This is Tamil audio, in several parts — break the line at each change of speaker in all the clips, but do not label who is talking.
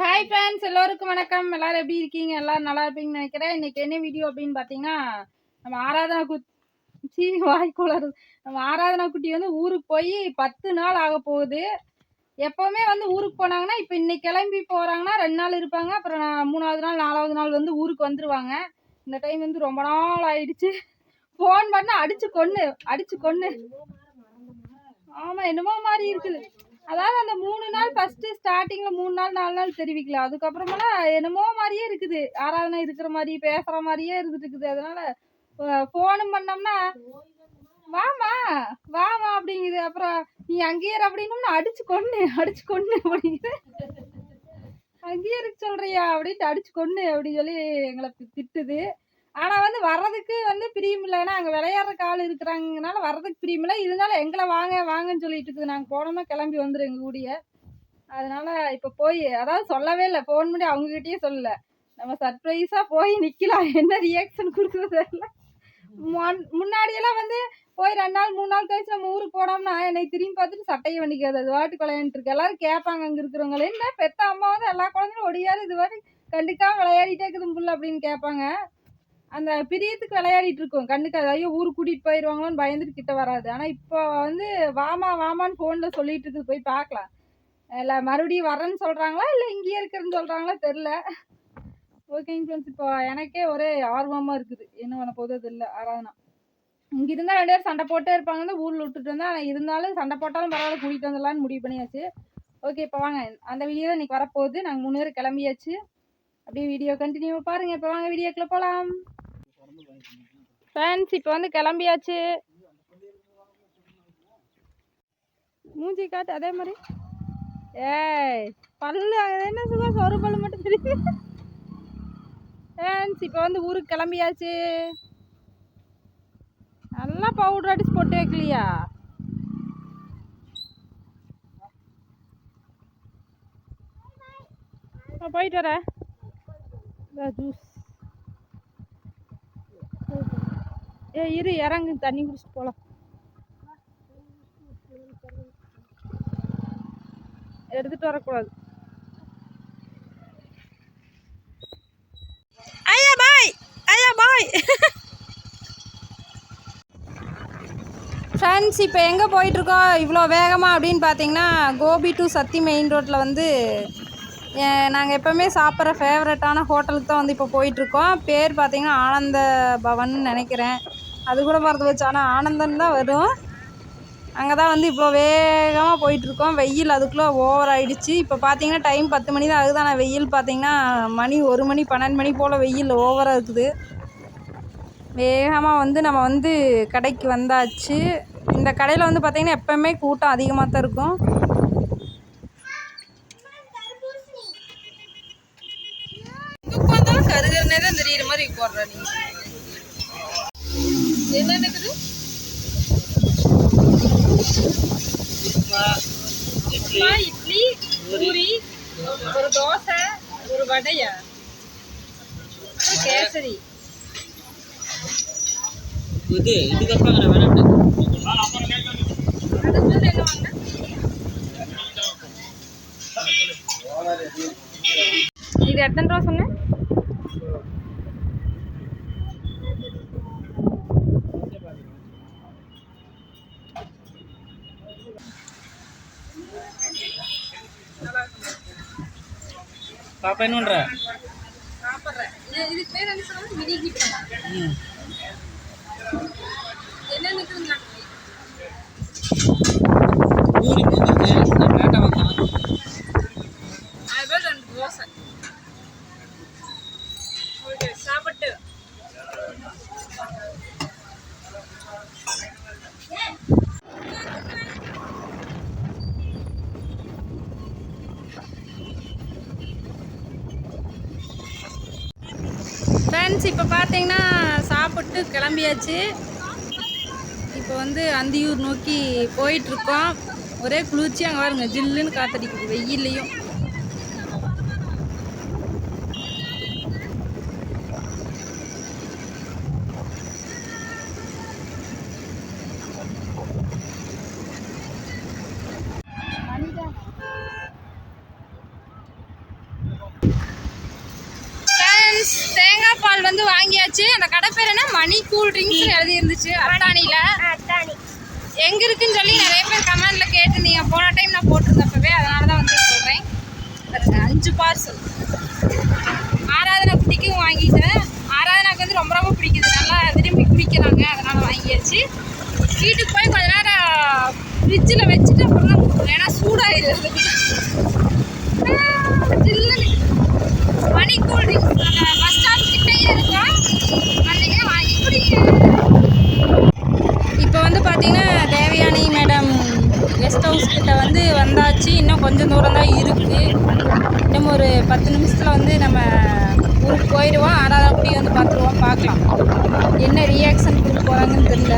ஹாய் ஃப்ரெண்ட்ஸ் எல்லோருக்கும் வணக்கம். எல்லாரும் எப்படி இருக்கீங்க? எல்லாரும் நல்லா இருப்பீங்கன்னு நினைக்கிறேன். இன்னைக்கு என்ன வீடியோ அப்படின்னு பார்த்தீங்கன்னா நம்ம ஆராதனா குட்டி வாய்க்குளர் நம்ம ஆராதனா குட்டி வந்து ஊருக்கு போய் பத்து நாள் ஆக போகுது. எப்போவுமே வந்து ஊருக்கு போனாங்கன்னா இப்போ இன்னைக்கு கிளம்பி போகிறாங்கன்னா ரெண்டு நாள் இருப்பாங்க. அப்புறம் மூணாவது நாள் நாலாவது நாள் வந்து ஊருக்கு வந்துருவாங்க. இந்த டைம் வந்து ரொம்ப நாள் ஆயிடுச்சு. ஃபோன் பண்ணால் அடிச்சு கொன்று அடிச்சு கொன்று ஆமாம் என்னமோ மாதிரி இருக்குது. அதாவது அந்த மூணு நாள் ஃபஸ்ட்டு ஸ்டார்டிங்கில் மூணு நாள் நாலு நாள் தெரிவிக்கல. அதுக்கப்புறமெல்லாம் என்னமோ மாதிரியே இருக்குது. ஆராதனை இருக்கிற மாதிரி பேசுகிற மாதிரியே இருந்துட்டு இருக்குது. அதனால ஃபோனும் பண்ணோம்னா வாமா வாமா அப்படிங்குது. அப்புறம் நீ அங்கேயே அப்படின்னு அடிச்சு கொண்டு அடிச்சு கொண்டு அப்படிங்குது. அங்கேயே இருக்க சொல்றியா அப்படின்ட்டு அடிச்சு கொண்டு அப்படின்னு சொல்லி எங்களை திட்டுது. ஆனால் வந்து வர்றதுக்கு வந்து பிரியம் இல்லை. ஏன்னா அங்கே விளையாடுறக்கு ஆள் இருக்கிறாங்கனால வர்றதுக்கு பிரியம் இல்லை. இருந்தாலும் எங்களை வாங்க வாங்கன்னு சொல்லிட்டு இருக்குது. நாங்கள் போனோம்னா கிளம்பி வந்துடும் எங்கள் கூடிய. அதனால இப்போ போய் அதாவது சொல்லவே இல்லை. ஃபோன் பண்ணி அவங்ககிட்டயே சொல்லல. நம்ம சர்ப்ரைஸாக போய் நிற்கலாம் என்ன ரியாக்ஷன் கொடுக்குறது இல்லை முன்னாடியெல்லாம் வந்து போய் ரெண்டு நாள் மூணு நாள் கழிச்சு நம்ம ஊருக்கு போனோம்னா என்னை திரும்பி பார்த்துட்டு சட்டையை வண்டிக்காது அது வாட்டு விளையாண்டுட்டு இருக்கு. எல்லாரும் கேட்பாங்க அங்கே இருக்கிறவங்களே என்ன பெத்த அம்மா வந்து எல்லா குழந்தையும் ஒடியாது இது வாட்டி கண்டுக்காம விளையாடிட்டே இருக்குது புள்ள அப்படின்னு கேட்பாங்க. அந்த பிரியத்துக்கு விளையாடிட்டு இருக்கோம். கண்ணுக்கு ஐயோ ஊர் கூட்டிகிட்டு போயிடுவாங்களோன்னு பயந்துட்டு கிட்ட வராது. ஆனால் இப்போ வந்து வாமா வாமான்னு ஃபோனில் சொல்லிட்டு இருக்குது. போய் பார்க்கலாம். இல்லை மறுபடியும் வரேன்னு சொல்கிறாங்களா இல்லை இங்கேயே இருக்கிறேன்னு சொல்கிறாங்களா தெரில ஓகேங்க ஃப்ரெண்ட்ஸ் இப்போ எனக்கே ஒரே ஆர்வமாக இருக்குது. என்ன பண்ண போகுது அது இல்லை ஆராதனா. இங்கே இருந்தால் ரெண்டு பேரும் சண்டை போட்டே இருப்பாங்கன்னு ஊரில் விட்டுட்டு வந்தேன் ஆனால் இருந்தாலும் சண்டை போட்டாலும் பரவாயில்ல கூட்டிகிட்டு வந்துடலான்னு முடிவு பண்ணியாச்சு. ஓகே இப்போ வாங்க. அந்த வீடியோ தான் இன்றைக்கி வரப்போகுது. நாங்கள் மூணு பேர் கிளம்பியாச்சு. அப்படியே வீடியோ கண்டினியூ பாருங்கள் இப்போ வாங்க வீடியோக்குள்ளே போகலாம் ஃபேன்ஸ் இப்போ வந்து கிளம்பியாச்சு. மூஞ்சி காட்டு அதே மாதிரி. ஏய் பல்லு என்ன சுகம் ஒரு பல்லு மட்டும் தெரியுது. ஃபேன்ஸ் இப்போ வந்து ஊருக்கு கிளம்பியாச்சு. நல்லா பவுடர் அடிச்சு போட்டு வைக்கலையா? நான் போயிட்டு வரேன். ஜூஸ். ஏ இரு இறங்கு தண்ணி குடிச்சிட்டு போகலாம் எடுத்துட்டு வரக்கூடாது. ஐயா பாய். ஐயா பாய். ஃப்ரெண்ட்ஸ் இப்போ எங்கே போயிட்டுருக்கோம் இவ்வளோ வேகமாக அப்படின்னு பார்த்தீங்கன்னா கோபி டு சத்தி மெயின் ரோட்டில் வந்து நாங்கள் எப்போவுமே சாப்பிட்ற ஃபேவரட்டான ஹோட்டலுக்கு தான் வந்து இப்போ போயிட்டுருக்கோம். பேர் பார்த்தீங்கன்னா ஆனந்த பவன் நினைக்கிறேன். அது கூட மறந்து வச்சு ஆனால் ஆனந்தன் தான் வரும். அங்கே தான் வந்து இவ்வளோ வேகமாக போயிட்டுருக்கோம். வெயில் அதுக்குள்ளே ஓவர் ஆகிடுச்சு இப்போ பார்த்தீங்கன்னா டைம் பத்து மணி தான் ஆகுது. ஆனால் வெயில் பார்த்தீங்கன்னா மணி ஒரு மணி பன்னெண்டு மணி போல் வெயில் ஓவராக இருக்குது வேகமாக வந்து நம்ம வந்து கடைக்கு வந்தாச்சு. இந்த கடையில் வந்து பார்த்திங்கன்னா எப்போவுமே கூட்டம் அதிகமாக தான் இருக்கும் கருகிறனே தான் தெரியுற மாதிரி போடுற நீ என்ன இருக்குது இட்லி பூரி. ஒரு தோசை ஒரு வடையா. கேசரி.
இது இதுக்கப்புறம் நான் வேணாம்
இது எத்தனை ரூபா சொன்னேன்?
பாப்பா என்ன பண்ற?
இதுக்கு பேர் என்ன சொல்லுவாங்க மினி என்ன
ஊருக்கு வந்துருக்கு நான் பேட்டை வந்தான்
அது பேர் ரெண்டு தோசை ஓகே சாப்பிட்டு ஃப்ரெண்ட்ஸ் இப்போ பார்த்தீங்கன்னா சாப்பிட்டு கிளம்பியாச்சு. இப்போ வந்து அந்தியூர் நோக்கி போயிட்டுருக்கோம் ஒரே குளிர்ச்சி அங்கே பாருங்க. ஜில்லுன்னு காத்தடிக்குது. வெயில்லையும் தேங்காய் பால் வந்து வாங்கியாச்சு. அந்த கடை பேர் என்ன? மணி கூல் ட்ரிங்க்ஸ் எழுதி இருந்துச்சு அட்டாணியில எங்க இருக்குன்னு சொல்லி நிறைய பேர் கமெண்ட்ல கேட்டிருந்தீங்க போன டைம் நான் போட்டிருந்தப்பவே அதனால தான் வந்து சொல்றேன். அஞ்சு பார்சல் ஆராதனா குட்டிக்கும் வாங்கிட்டேன். ஆராதனாக்கு வந்து ரொம்ப ரொம்ப பிடிக்குது. நல்லா விரும்பி குடிக்கிறாங்க. அதனால வாங்கியாச்சு. வீட்டுக்கு போய் கொஞ்ச நேரம் ஃப்ரிட்ஜில் வச்சுட்டு அப்புறம் தான் ஏன்னா சூடாயிருது மணி கூல் ட்ரிங்க்ஸ். இப்போ வந்து பார்த்தீங்கன்னா தேவயானி மேடம் கெஸ்ட் ஹவுஸ் கிட்ட வந்து வந்தாச்சு. இன்னும் கொஞ்சம் தூரம் தான் இருக்குது இன்னும் ஒரு பத்து நிமிஷத்தில் வந்து நம்ம ஊருக்கு போயிடுவோம். ஆனால் அப்படி வந்து பார்த்துருவோம். பார்க்கலாம். என்ன ரியாக்ஷன் கொடுக்க போகிறாங்கன்னு தெரியல.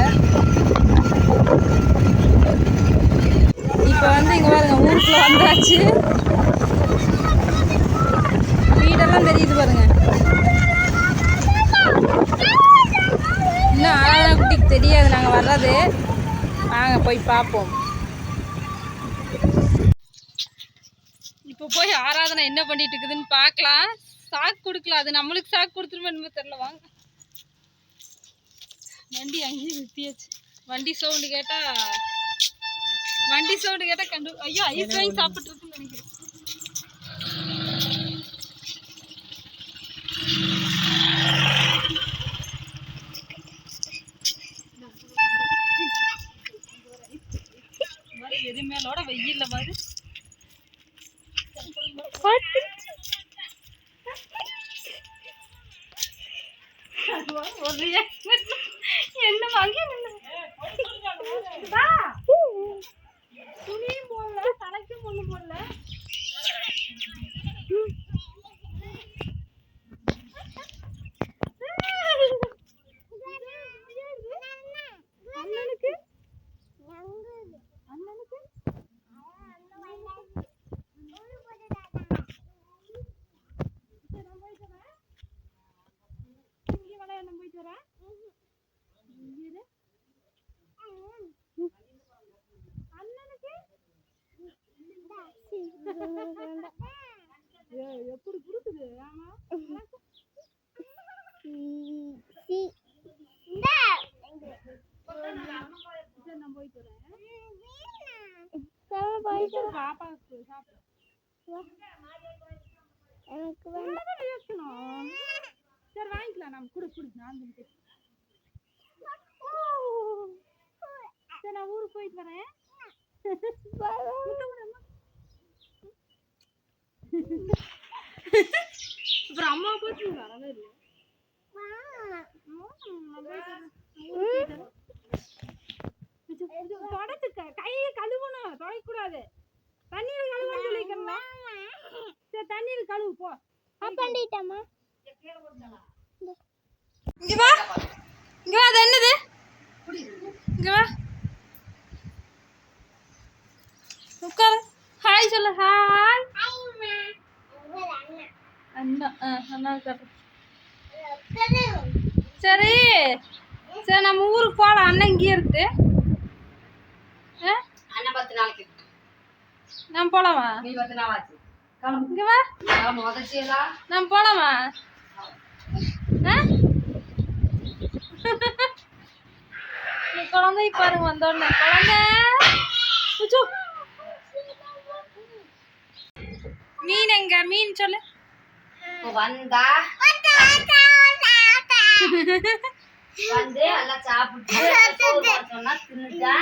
இப்போ வந்து இங்கே பாருங்க ஊருக்குள்ளே வந்தாச்சு. வீடெல்லாம் தெரியுது பாருங்கள் இன்னும் ஆராதனா குட்டிக்கு தெரியாது நாங்கள் வர்றது வாங்க போய் பார்ப்போம் இப்போ போய் ஆராதனை என்ன பண்ணிட்டு இருக்குதுன்னு பார்க்கலாம் சாக்கு கொடுக்கல அது நம்மளுக்கு சாக்கு கொடுத்துருமே தெரில தெரியல. வாங்க. வண்டி அங்கேயே நிறுத்தியாச்சு. வண்டி சவுண்டு கேட்டால் வண்டி சவுண்டு கேட்டால் கண்டு ஐயோ ஐஸ் வாங்கி சாப்பிட்ருக்குன்னு நினைக்கிறேன் மாதிரி எது மேலோட வெயில்ல மாதிரி ஒரு reaction. என்ன வாங்கி துணியும் போடல தலைக்கும் ஒண்ணு போடல அண்ணனுக்கு அண்ணனுக்கு சரி, நான் போயிட்டு வரேன். இங்கே விளையாட நான் போயிட்டு வரேன். இங்கே இரு. அண்ணனுக்கு ஏய், எப்படி கொடுக்குது ஆமா சரி, நான் போயிட்டு வரேன் பாப்பாவுக்கு சாப்பிடு என்னதான் வைக்கணும்? சரி வாங்கிக்கலாம் நம்ம குடு குடு நான் சரி நான் ஊருக்கு போயிட்டு வரேன் அப்புறம் அம்மா போச்சு வரவே இல்லை தொடத்துக்க கையை கழுவணும் துவைக்கூடாது தண்ணீர் கழுவணும் சொல்லிக்கிறேன் சரி தண்ணீர் கழுவு போ இங்க வா இங்க வா அது என்னது இங்க வா உட்காரு ஹாய் சொல்லு ஹாய் சரி. சரி. நம்ம ஊருக்கு போகலாம் அண்ணன் இங்கேயே இருக்கு. நம்ம போலாமா?
நீ பத்து நாள் ஆச்சு
இங்க வா. நம்ம போலாமா? குழந்தை பாருங்க வந்தோடனே. குழந்தை. மீன் எங்க? மீன் சொல்லு.
வந்தா? வந்து எல்லாம் சாப்பிட்டு சொன்னா தின்னுட்டா?